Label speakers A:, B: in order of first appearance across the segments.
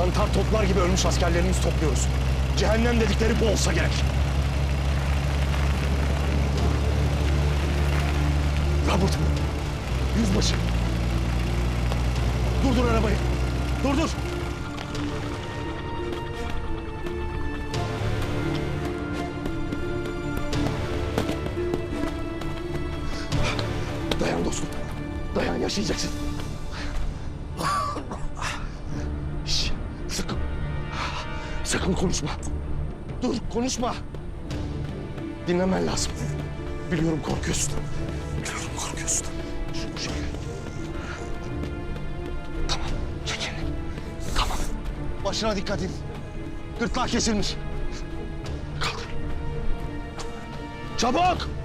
A: Mantar toplar gibi ölmüş askerlerimizi topluyoruz. Cehennem dedikleri bu olsa gerek. Robert, yüzbaşı. Durdur arabayı. Durdur. Dayan dostum. Dayan yaşayacaksın. Sakın konuşma. Dur konuşma. Dinlemen lazım. Biliyorum korkuyorsun. Biliyorum korkuyorsun. Şu şöyle. Tamam çekil. Tamam. Başına dikkat et. Gırtlağı kesilmiş. Kaldır. Çabuk!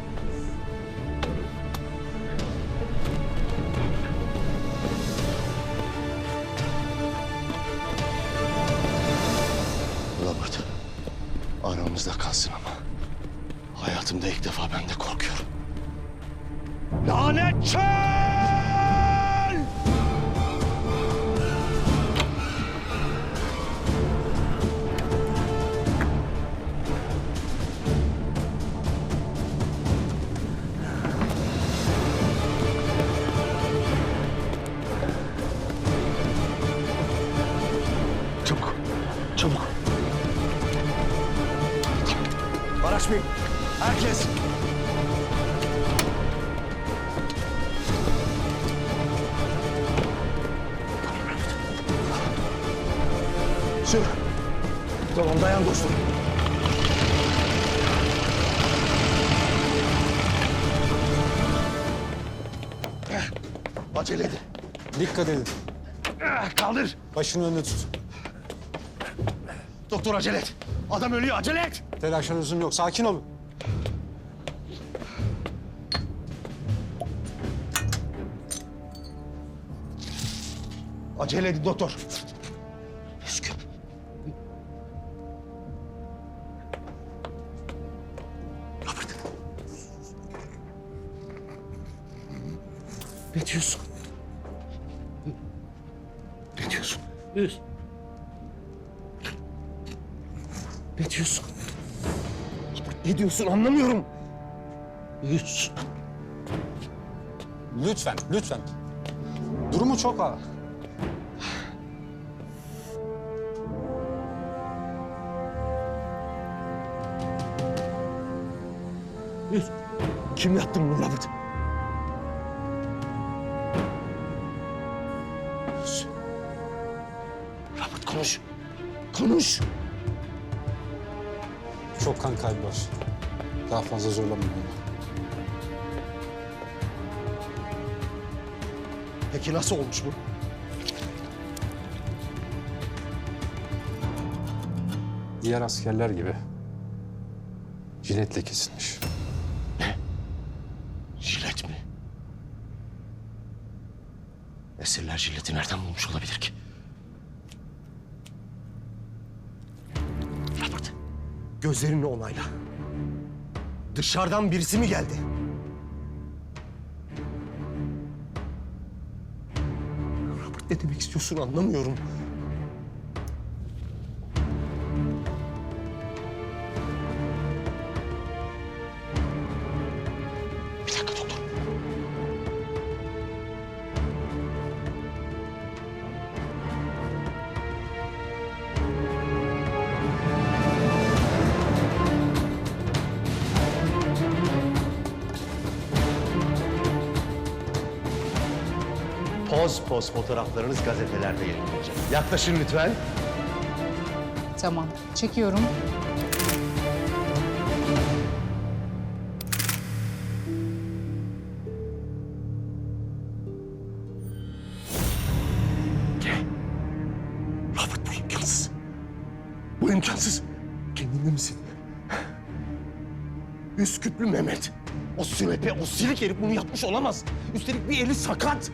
A: Hayatımda ilk defa ben de korkuyorum. Lanet çöl! Çabuk, çabuk. Araç Bey, herkes. Sür. Tamam dayan dostum. Eh, Acele edin.
B: Dikkat edin.
A: Eh, Kaldır.
B: Başını önüne tut.
A: Doktor acele et. Adam ölüyor acele et.
B: Telaşınızın yok. Sakin olun.
A: Acele edin doktor. Üsküp. Robert. Ne diyorsun? Ne diyorsun?
C: Üst.
A: Ne diyorsun? Robert, Ne diyorsun anlamıyorum.
C: Üst.
B: Lütfen, lütfen. Durumu çok ağır.
A: Kim yaptı bunu Robert? Robert konuş. Konuş.
B: Çok kan kaybı var. Daha fazla zorlamayın beni.
A: Peki nasıl olmuş bu?
B: Diğer askerler gibi. Jiletle kesilmiş.
A: Jilet mi? Esirler jileti nereden bulmuş olabilir ki? Robert, gözlerini onayla. Dışarıdan birisi mi geldi? Robert ne demek istiyorsun anlamıyorum. Poz poz fotoğraflarınız gazetelerde yayınlanacak. Yaklaşın lütfen.
D: Tamam, çekiyorum.
A: Robert bu imkansız. Bu imkansız. Kendinde misin? Üsküplü Mehmet. O sünepe, o silik herif bunu yapmış olamaz. Üstelik bir eli sakat.